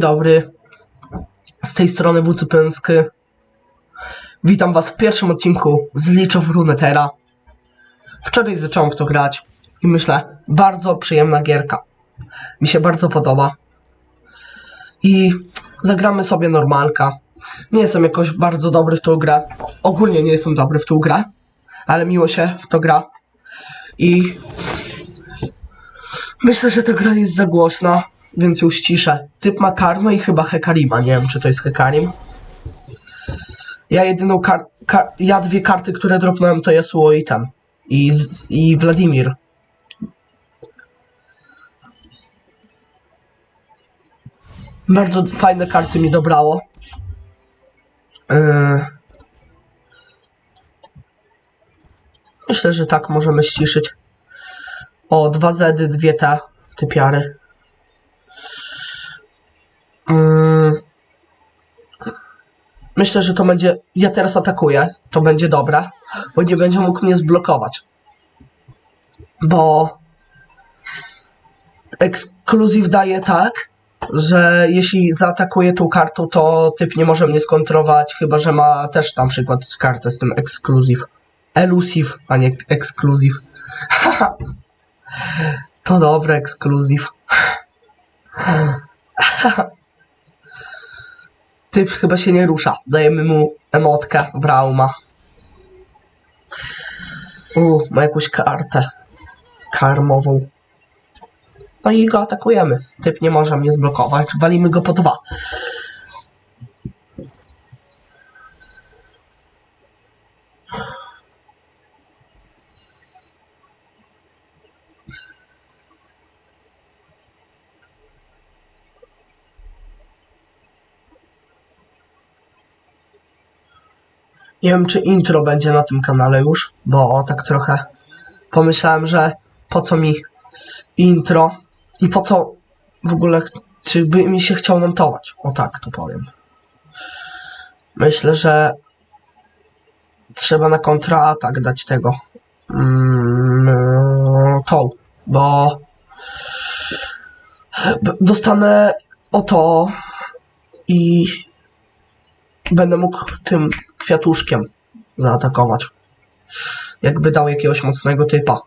Dzień dobry. Z tej strony WC Pęsky. Witam was w pierwszym odcinku z Leech of Runeterra. Wczoraj zacząłem w to grać i myślę, bardzo przyjemna gierka. Mi się bardzo podoba. I zagramy sobie normalka. Nie jestem jakoś bardzo dobry w tą grę. Ogólnie nie jestem dobry w tą grę, ale miło się w to gra. I myślę, że ta gra jest za głośna, więc ją ściszę. Typ ma karmę i chyba Hekarima. Nie wiem, czy to jest Hekarim. Ja jedyną kar... kar ja dwie karty, które dropnąłem to Yasuo i ten. I, i Wladimir. Bardzo fajne karty mi dobrało. Yy. Myślę, że tak możemy ściszyć. O, dwa zedy, dwie te typiary. Mm. Myślę, że to będzie. Ja teraz atakuję. To będzie dobre, bo nie będzie mógł mnie zblokować. Bo ekskluzyw daje tak, że jeśli zaatakuję tą kartą, to typ nie może mnie skontrować, chyba że ma też na przykład kartę z tym ekskluzyw. Elusive, a nie ekskluzyw. to dobre ekskluzyw. Typ chyba się nie rusza. Dajemy mu emotkę Brauma. U, ma jakąś kartę karmową. No i go atakujemy. Typ nie może mnie zblokować. Walimy go po dwa. Nie wiem, czy intro będzie na tym kanale już, bo tak trochę pomyślałem, że po co mi intro i po co w ogóle, czy by mi się chciał montować. O tak to powiem. Myślę, że trzeba na kontraatak dać tego. Mm, tą, bo dostanę o to i będę mógł tym kwiatuszkiem zaatakować. Jakby dał jakiegoś mocnego typa.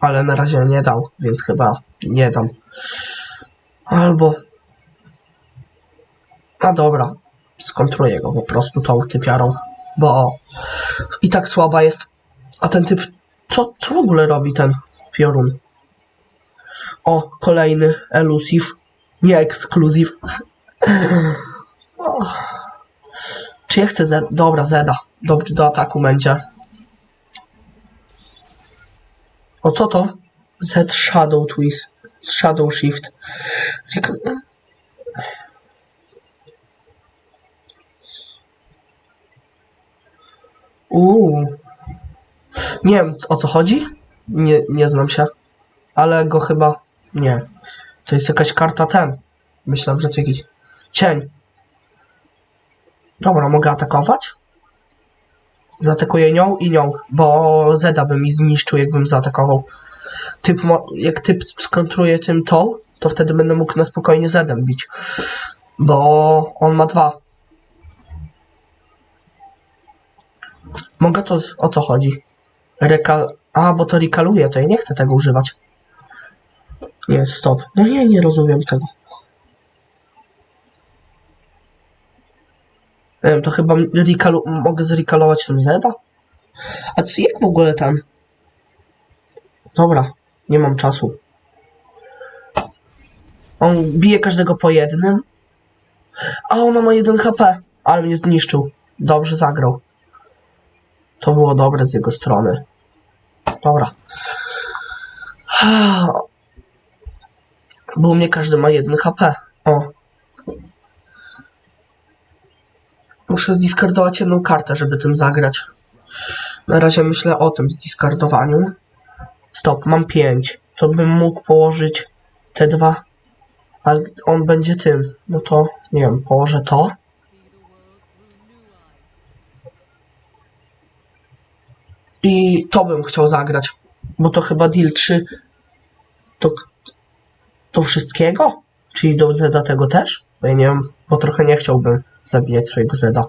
Ale na razie nie dał, więc chyba nie dam. Albo. A dobra, skontruję go po prostu tą typiarą, bo i tak słaba jest. A ten typ. Co, co w ogóle robi ten piorun? O, kolejny elusive. Nie ekskluzyw. Czy ja chcę Z? Dobra, Zeda. Dobry do ataku będzie. O co to? Z Shadow Twist. Shadow Shift. Uuu. Nie wiem o co chodzi. Nie, nie znam się. Ale go chyba. Nie. To jest jakaś karta ten. Myślałem, że to jakiś cień. Dobra, mogę atakować? Zaatakuję nią i nią, bo Zeda by mi zniszczył, jakbym zaatakował. Typ jak typ skontruje tym tą, to wtedy będę mógł na spokojnie Zedem bić. Bo on ma dwa. Mogę to... O co chodzi? Rekal... A, bo to rekaluje, to ja nie chcę tego używać. Nie, stop. No nie, nie rozumiem tego. Nie wiem, to chyba rekalu- mogę zrekalować ten Zeda? A co, jak w ogóle ten? Dobra, nie mam czasu. On bije każdego po jednym. A ona ma 1 HP, ale mnie zniszczył. Dobrze zagrał. To było dobre z jego strony. Dobra. Bo u mnie każdy ma 1 HP. O, Muszę zdiskardować jedną kartę, żeby tym zagrać. Na razie myślę o tym zdiskardowaniu. Stop, mam 5. To bym mógł położyć te dwa. Ale on będzie tym. No to nie wiem, położę to. I to bym chciał zagrać. Bo to chyba deal 3. To, to wszystkiego? Czyli do Zeda tego też? Bo ja nie wiem, bo trochę nie chciałbym zabijać swojego Zeda.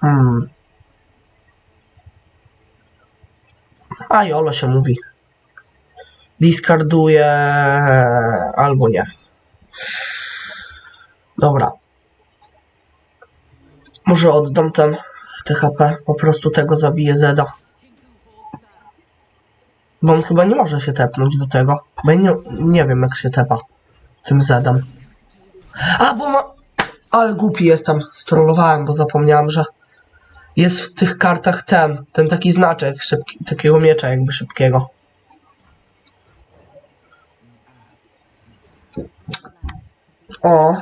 Hmm. A Jolo się mówi. Discarduje albo nie. Dobra. Może oddam ten THP. Po prostu tego zabiję Zeda. Bo on chyba nie może się tepnąć do tego. Bo ja nie, nie wiem jak się tepa. Tym Zedem. A, bo ma... Ale głupi jestem. Strollowałem, bo zapomniałem, że jest w tych kartach ten, ten taki znaczek szybki, takiego miecza jakby szybkiego. O.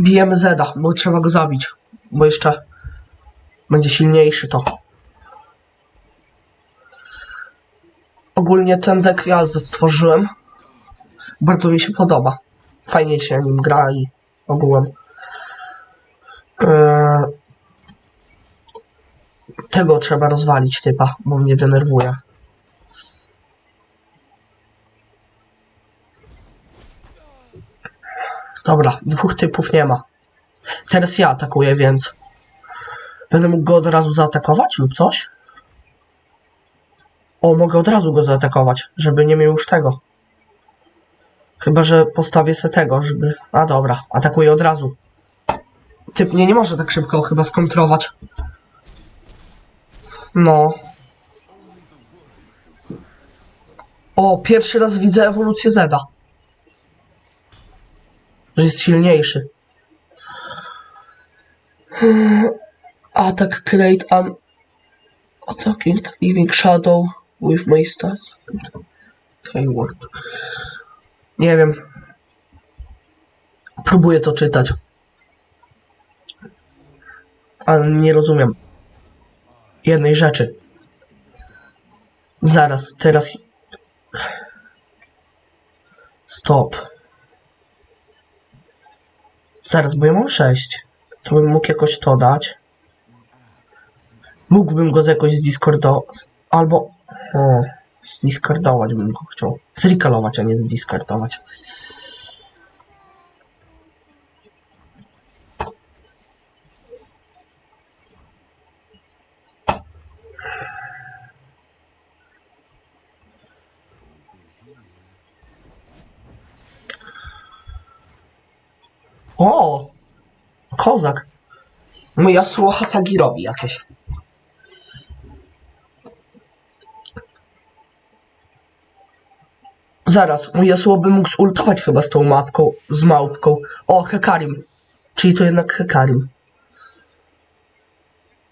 Bijemy Zeda, bo trzeba go zabić, bo jeszcze będzie silniejszy to. Ogólnie ten deck ja stworzyłem. Bardzo mi się podoba. Fajnie się nim gra i ogółem. Eee, tego trzeba rozwalić typa, bo mnie denerwuje. Dobra, dwóch typów nie ma. Teraz ja atakuję, więc będę mógł go od razu zaatakować lub coś? O, mogę od razu go zaatakować, żeby nie miał już tego. Chyba, że postawię se tego, żeby... A dobra, atakuję od razu. Typ mnie nie może tak szybko chyba skontrować. No. O, pierwszy raz widzę ewolucję Zeda. Że jest silniejszy. Attack create an attacking living shadow with my stats. Keyword. Nie wiem. Próbuję to czytać ale nie rozumiem jednej rzeczy. Zaraz, teraz. Stop. Zaraz, bo ja mam 6. To bym mógł jakoś to dać. Mógłbym go z jakoś zdiskordować. Albo. O, zdiskardować bym go chciał. Zrikalować, a nie zdiskardować. O! Kozak. Mój Yasuo Hasagi robi jakieś. Zaraz, mój Yasuo by mógł zultować chyba z tą mapką, z małpką. O, Hekarim. Czyli to jednak Hekarim.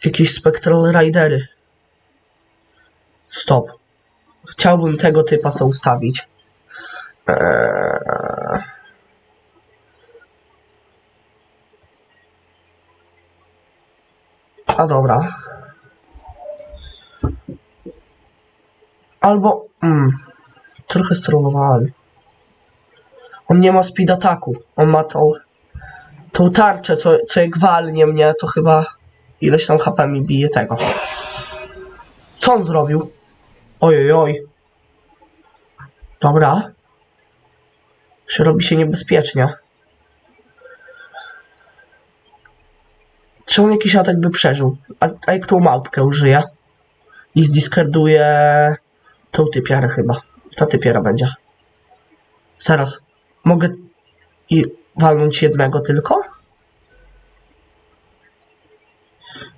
Jakieś Spectral Ridery. Stop. Chciałbym tego typa ustawić. Eee... A dobra. Albo... Mm, trochę strollowałem. On nie ma speed ataku. On ma tą... Tą tarczę, co, co jak walnie mnie, to chyba ileś tam HP mi bije tego. Co on zrobił? Ojoj, oj. Dobra. Się robi się niebezpiecznie. On jakiś atak by przeżył? A, a jak tą małpkę użyje? I zdiskarduje tą typiarę chyba. Ta typiara będzie. Zaraz. Mogę i walnąć jednego tylko?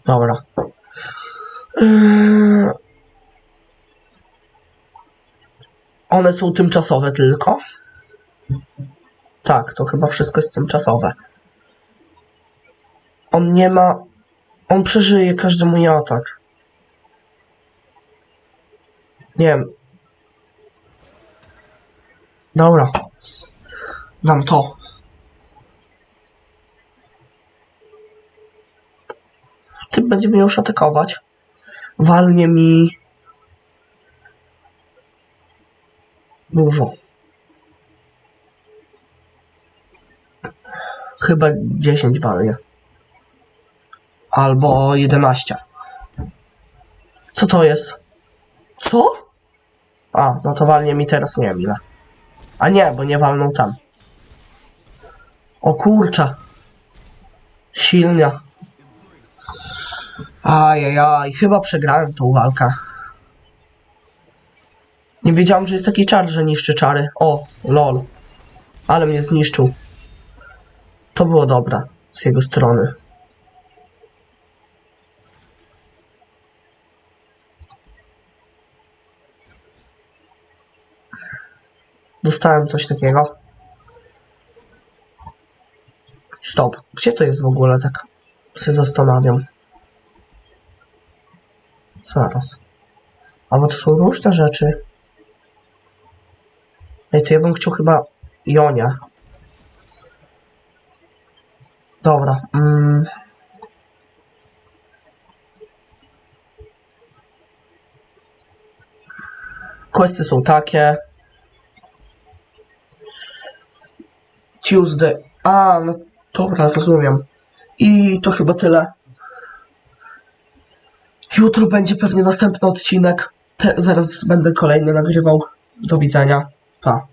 Dobra. Yy... One są tymczasowe tylko. Tak, to chyba wszystko jest tymczasowe. On nie ma... On przeżyje każdy mój atak. Nie wiem. Dobra. Dam to. Typ będzie mnie już atakować. walnie mi dużo. Chyba 10 walnie. Albo 11. Co to jest? Co? A, no to walnie mi teraz nie wiem ile. A nie, bo nie walną tam. O kurcza. Silnia. Ajajaj, chyba przegrałem tą walkę. Nie wiedziałem, że jest taki czar, że niszczy czary. O, lol. Ale mnie zniszczył. To było dobre z jego strony. Dostałem coś takiego. Stop. Gdzie to jest w ogóle tak? Się zastanawiam. Zaraz. A bo to są różne rzeczy. Ej, to ja bym chciał chyba Jonia. Dobra. Mm. Questy są takie. Tuesday. A, no dobra, rozumiem. I to chyba tyle. Jutro będzie pewnie następny odcinek. Te, zaraz będę kolejny nagrywał. Do widzenia. Pa.